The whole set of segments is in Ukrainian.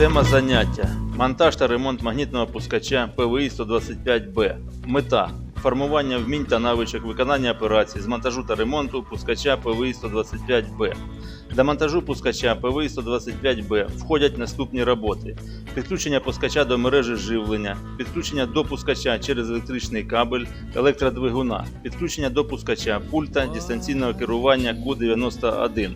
Тема заняття. Монтаж та ремонт магнітного пускача ПВІ 125Б. Мета. Формування вмінь та навичок виконання операцій з монтажу та ремонту пускача ПВІ 125Б. До монтажу пускача ПВІ 125Б входять наступні роботи: підключення пускача до мережі живлення, підключення до пускача через електричний кабель електродвигуна, підключення до пускача пульта дистанційного керування Q91.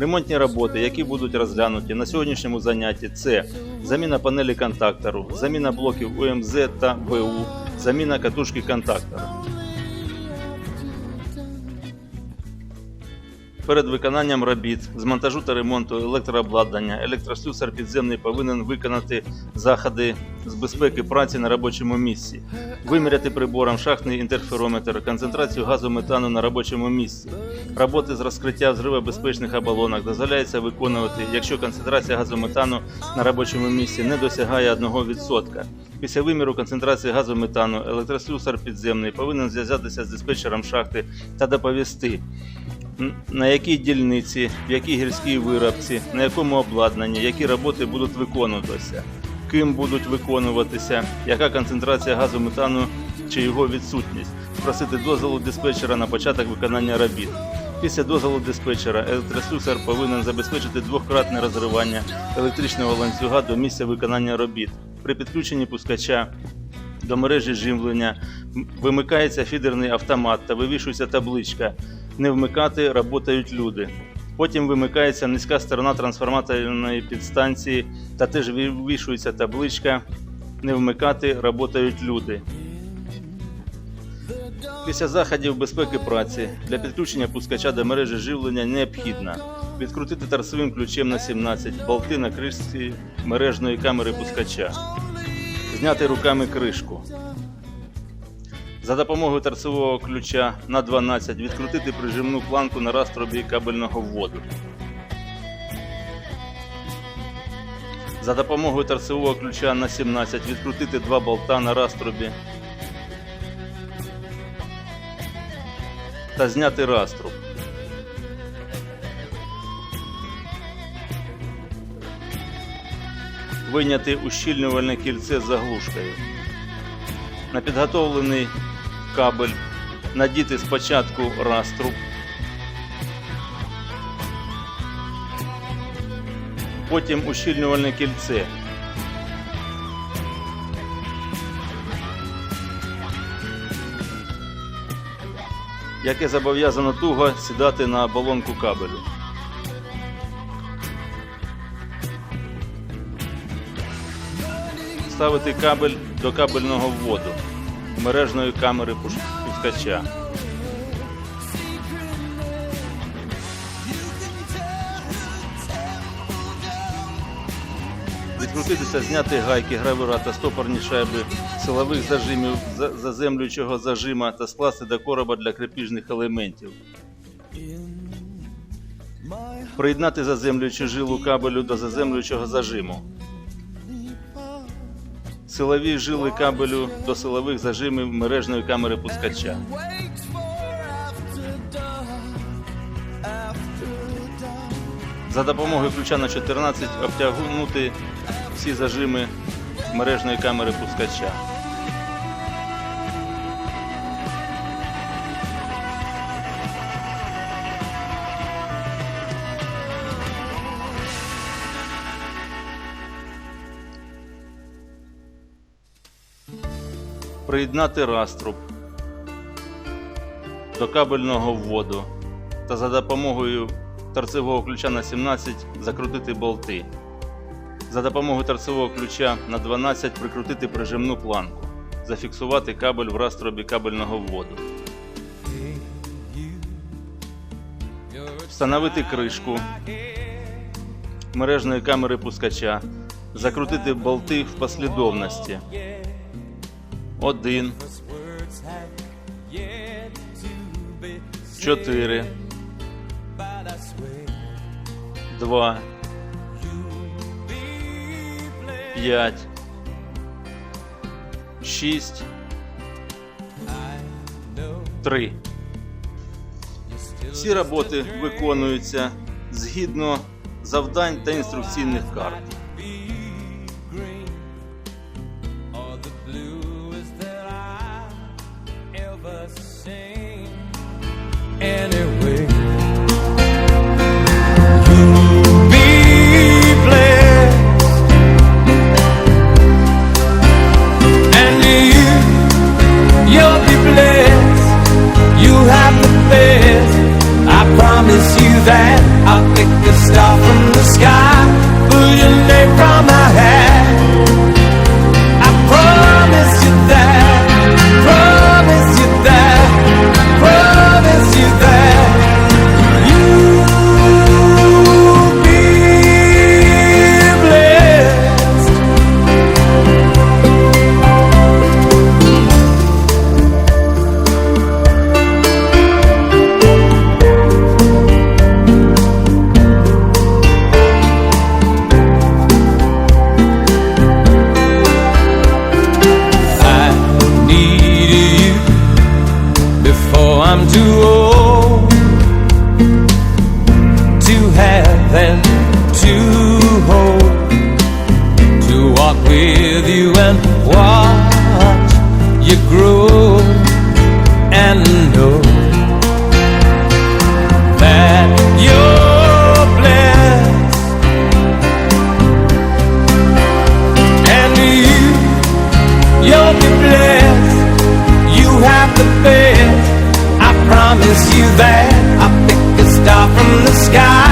Ремонтні роботи, які будуть розглянуті на сьогоднішньому занятті, це заміна панелі контактору, заміна блоків УМЗ та БУ, заміна катушки контактора. Перед виконанням робіт з монтажу та ремонту електрообладнання електрослюсар підземний повинен виконати заходи з безпеки праці на робочому місці, виміряти прибором шахтний інтерферометр, концентрацію газу метану на робочому місці. Роботи з розкриття взривобезпечних оболонок дозволяється виконувати, якщо концентрація газу метану на робочому місці не досягає 1%. Після виміру концентрації газу метану електрослюсар підземний повинен зв'язатися з диспетчером шахти та доповісти, на якій дільниці, в якій гірській виробці, на якому обладнанні, які роботи будуть виконуватися, ким будуть виконуватися, яка концентрація газу метану чи його відсутність, просити дозволу диспетчера на початок виконання робіт. Після дозволу диспетчера електрослюсар повинен забезпечити двократне розривання електричного ланцюга до місця виконання робіт. При підключенні пускача до мережі живлення вимикається фідерний автомат та вивішується табличка Не вмикати, работають люди. Потім вимикається низька сторона трансформаторної підстанції та теж вивішується табличка Не вмикати, работають люди. Після заходів безпеки праці для підключення пускача до мережі живлення необхідно відкрутити торцевим ключем на 17 болти на кришці мережної камери пускача, зняти руками кришку. За допомогою торцевого ключа на 12 відкрутити прижимну планку на раструбі кабельного вводу. За допомогою торцевого ключа на 17 відкрутити два болта на раструбі та зняти раструб. Вийняти ущільнювальне кільце з заглушкою. На підготовлений кабель надіти спочатку раструб, потім ущільнювальне кільце. яке зобов'язано туго сідати на балонку кабелю. Ставити кабель до кабельного вводу мережної камери пускача. Відкрутитися, зняти гайки, гравера та стопорні шайби силових зажимів за- заземлюючого зажима та скласти до короба для крепіжних елементів. Приєднати заземлюючу жилу кабелю до заземлюючого зажиму. Силові жили кабелю до силових зажимів мережної камери пускача. За допомогою ключа на 14 обтягнути всі зажими мережної камери пускача. Приєднати раструб до кабельного вводу та за допомогою торцевого ключа на 17 закрутити болти. За допомогою торцевого ключа на 12 прикрутити прижимну планку. Зафіксувати кабель в раструбі кабельного вводу. Встановити кришку мережної камери пускача. Закрутити болти в послідовності. Один. Чотири. Два. П'ять. Шість. Три. Всі роботи виконуються згідно завдань та інструкційних карт. promise you that I'll pick a star from the sky. Will you name promise? And to hold, to walk with you and watch you grow and know that you're blessed and you. You'll be blessed. You have the best. I promise you that. I'll pick a star from the sky,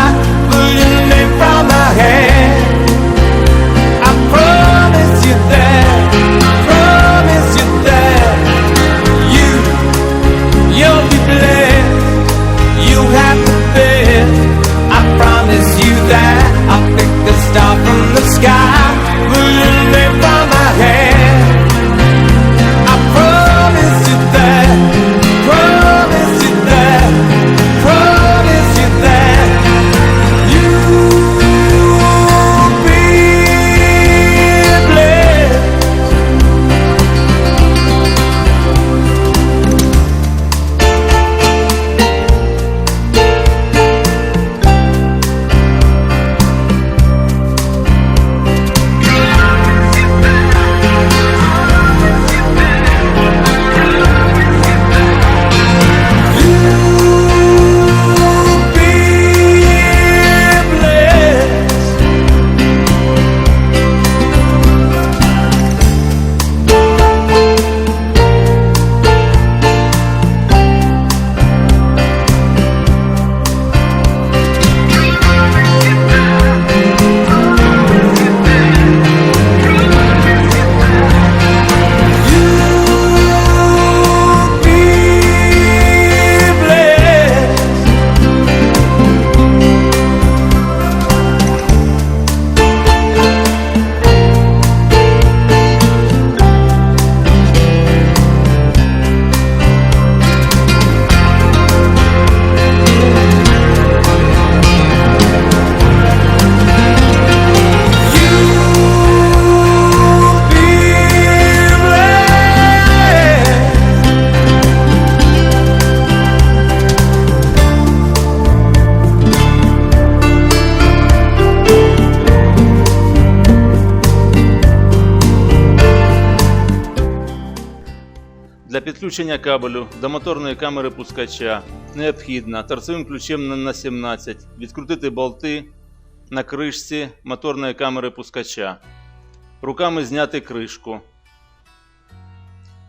підключення кабелю до моторної камери пускача необхідно торцевим ключем на- на 17 відкрутити болти на кришці моторної камери пускача. Руками зняти кришку.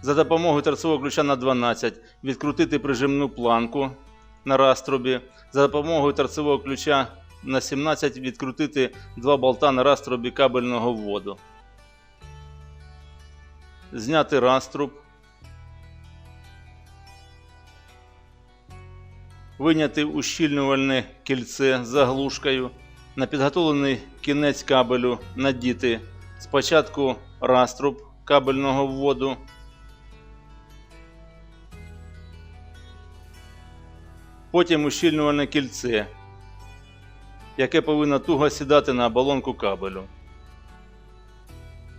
За допомогою торцевого ключа на 12 відкрутити прижимну планку на раструбі. За допомогою торцевого ключа на 17 відкрутити два болта на раструбі кабельного вводу. Зняти раструб. Виняти ущільнювальне кільце заглушкою. На підготовлений кінець кабелю надіти спочатку раструб кабельного вводу. Потім ущільнювальне кільце, яке повинно туго сідати на оболонку кабелю.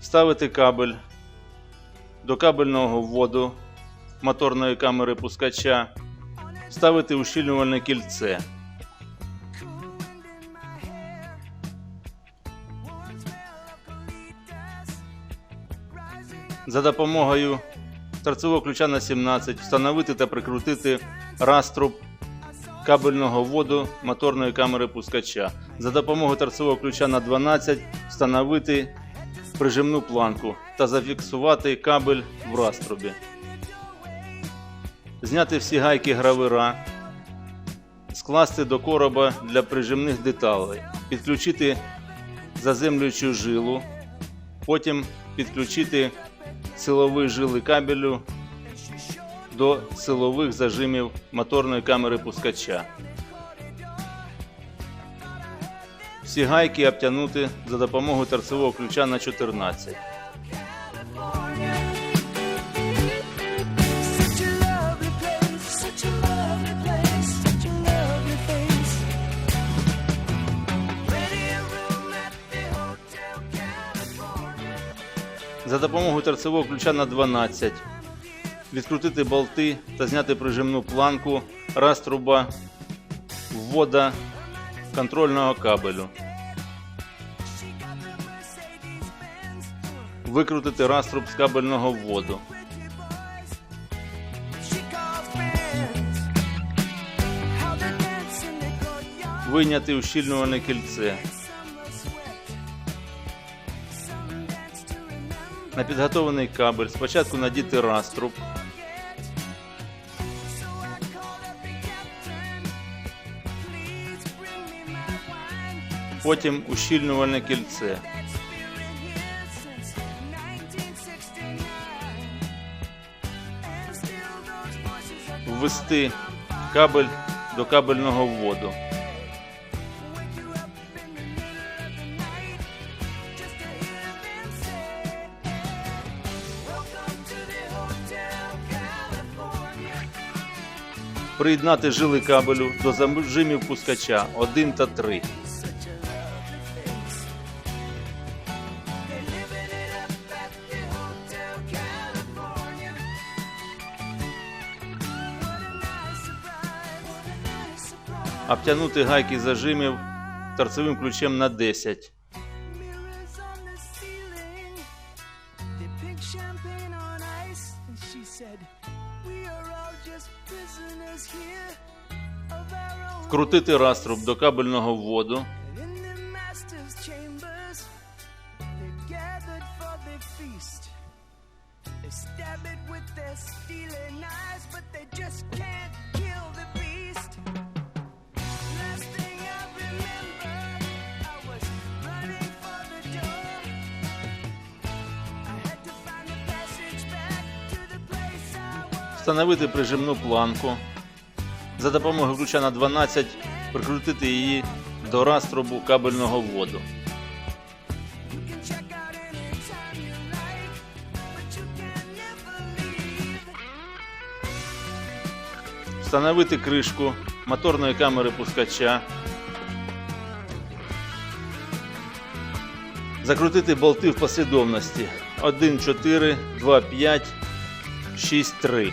Ставити кабель до кабельного вводу моторної камери пускача ставити ущільнювальне кільце. За допомогою торцевого ключа на 17 встановити та прикрутити раструб кабельного вводу моторної камери пускача. За допомогою торцевого ключа на 12 встановити прижимну планку та зафіксувати кабель в раструбі. Зняти всі гайки гравера. скласти до короба для прижимних деталей, підключити заземлюючу жилу, потім підключити силові жили кабелю до силових зажимів моторної камери пускача. Всі гайки обтягнути за допомогою торцевого ключа на 14. За допомогою торцевого ключа на 12. Відкрутити болти та зняти прижимну планку раструба ввода контрольного кабелю. Викрутити раструб з кабельного вводу. Вийняти ущільнюване кільце. На підготовлений кабель спочатку надіти раструб, потім ущільнювальне кільце. That's been here since 1969. And still those voices are Ввести кабель до кабельного вводу. Приєднати жили кабелю до зажимів пускача 1 та 3. Such a lovely face. They're living it up at the Hotel California. What a nice surprise, what a nice surprise. Обтягнути гайки зажимів торцевим ключем на 10. Mirrors on Вкрутити раструб до кабельного вводу. Встановити прижимну планку. За допомогою ключа на 12 прикрутити її до раструбу кабельного leave. Встановити кришку моторної камери пускача. Закрутити болти в послідовності 1, 4, 2, 5, 6, 3.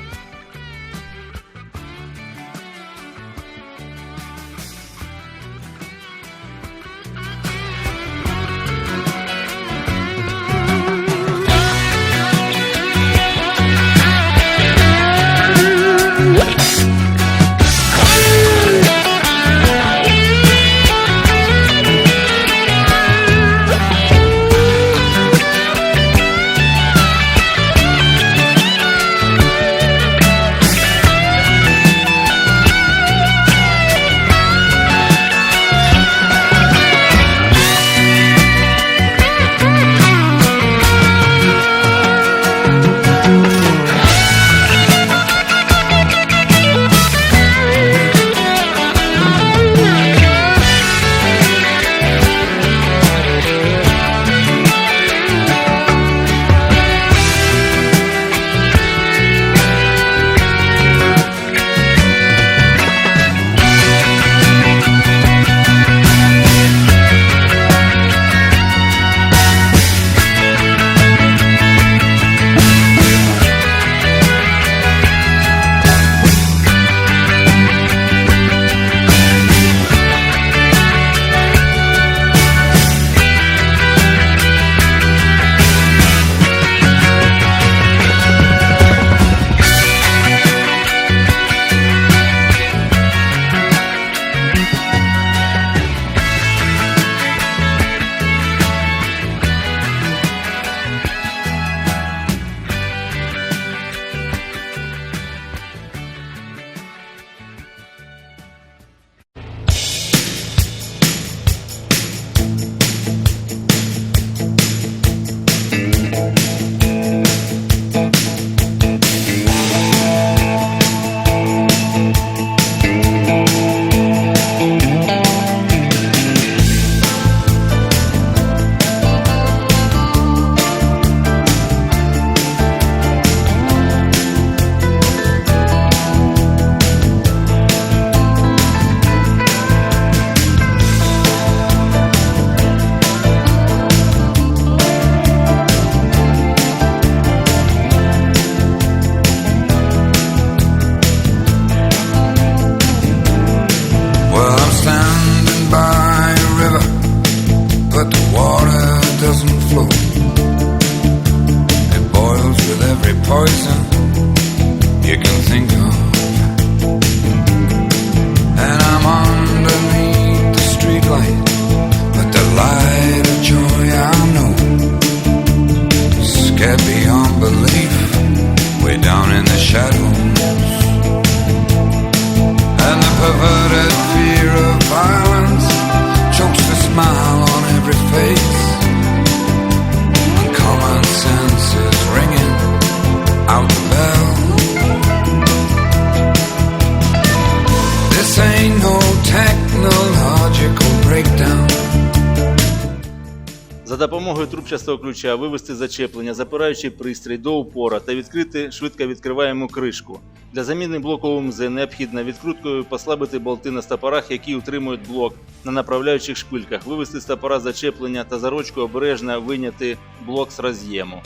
Допомогою ключа вивести зачеплення, запираючий пристрій до упора та відкрити швидко відкриваємо кришку. Для заміни блоку ОМЗ необхідно відкруткою послабити болти на стопорах, які утримують блок на направляючих шпильках, вивести стопора зачеплення та за ручку обережно виняти блок з роз'єму.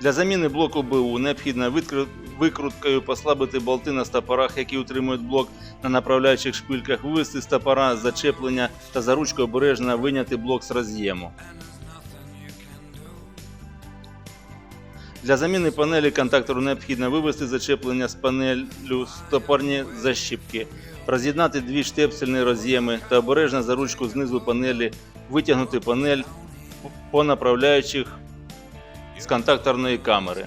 Для заміни блоку БУ необхідно викруткою послабити болти на стопорах, які утримують блок на направляючих шпильках, вивести стопора з зачеплення та за ручку обережно виняти блок з роз'єму. Для заміни панелі контактору необхідно вивести зачеплення з панелю стопорні защіпки, роз'єднати дві штепсельні роз'єми та обережно за ручку знизу панелі витягнути панель по направляючих з контакторної камери.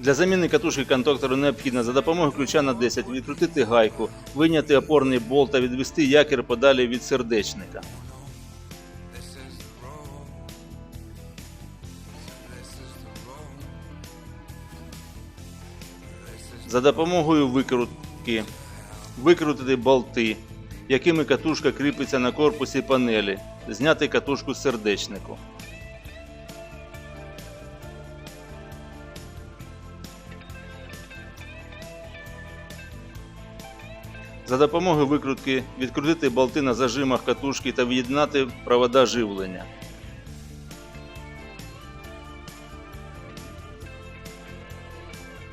Для заміни катушки контактору необхідно за допомогою ключа на 10 відкрутити гайку, вийняти опорний болт та відвести якір подалі від сердечника. За допомогою викрутки викрутити болти, якими катушка кріпиться на корпусі панелі, зняти катушку з сердечнику. За допомогою викрутки відкрутити болти на зажимах катушки та від'єднати провода живлення.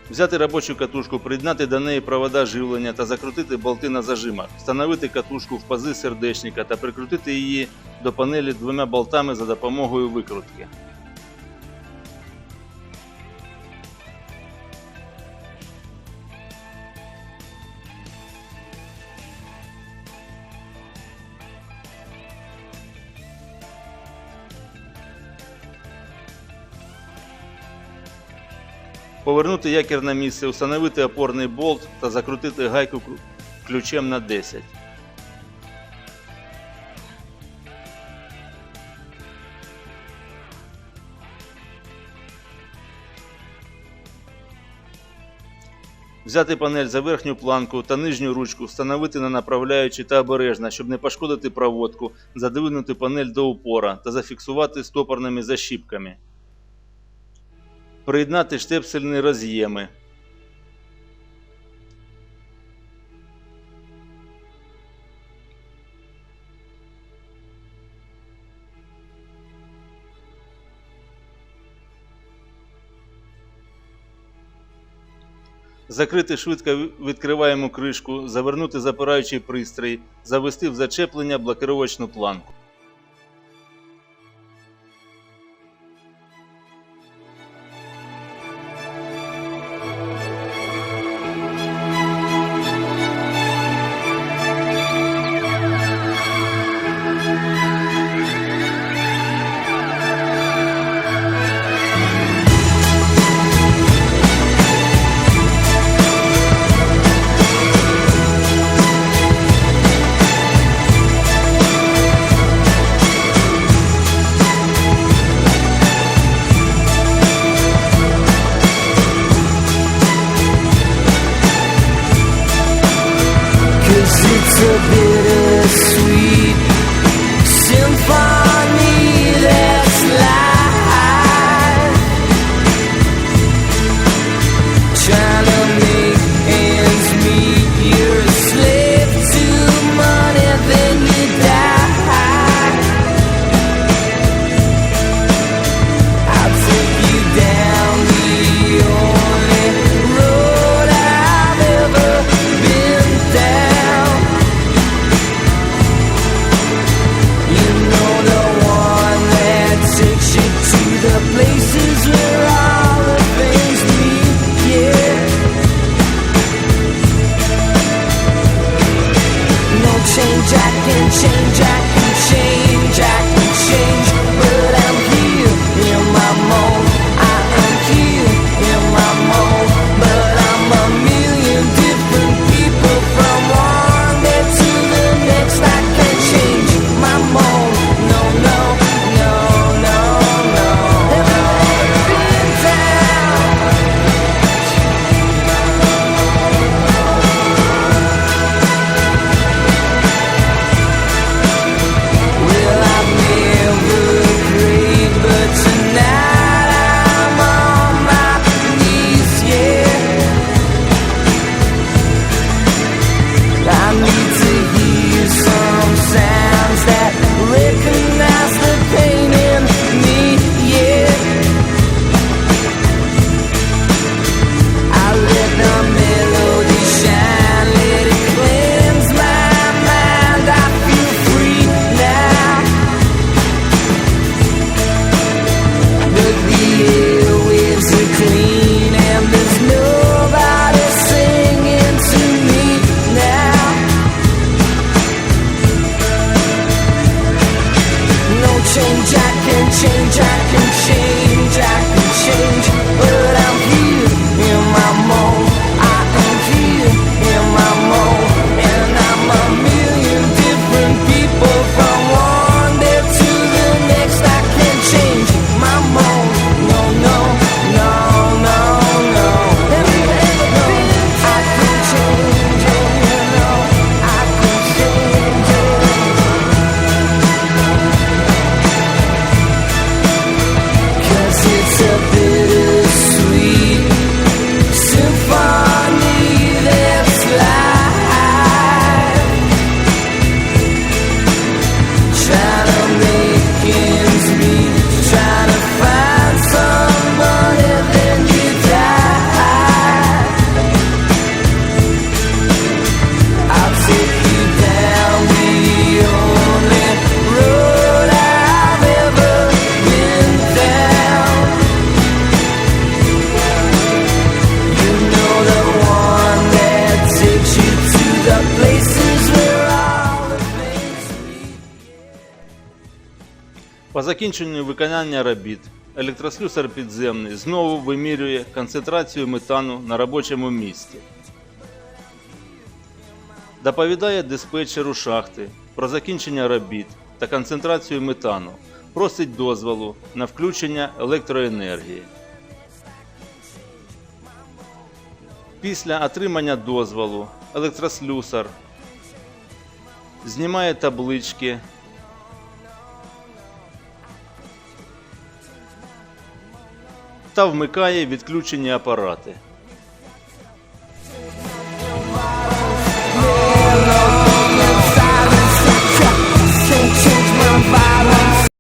Взяти робочу катушку, приєднати до неї провода живлення та закрутити болти на зажимах, встановити катушку в пази сердечника та прикрутити її до панелі двома болтами за допомогою викрутки. Повернути якір на місце, встановити опорний болт та закрутити гайку ключем на 10. Взяти панель за верхню планку та нижню ручку, встановити на направляючі та обережно, щоб не пошкодити проводку, задвинути панель до упора та зафіксувати стопорними защіпками. Приєднати штепсельні роз'єми. Закрити швидко відкриваємо кришку, завернути запираючий пристрій, завести в зачеплення блокировочну планку. По закінченню виконання робіт електрослюсар підземний знову вимірює концентрацію метану на робочому місці. Доповідає диспетчеру шахти про закінчення робіт та концентрацію метану. Просить дозволу на включення електроенергії. Після отримання дозволу електрослюсар знімає таблички та вмикає відключені апарати.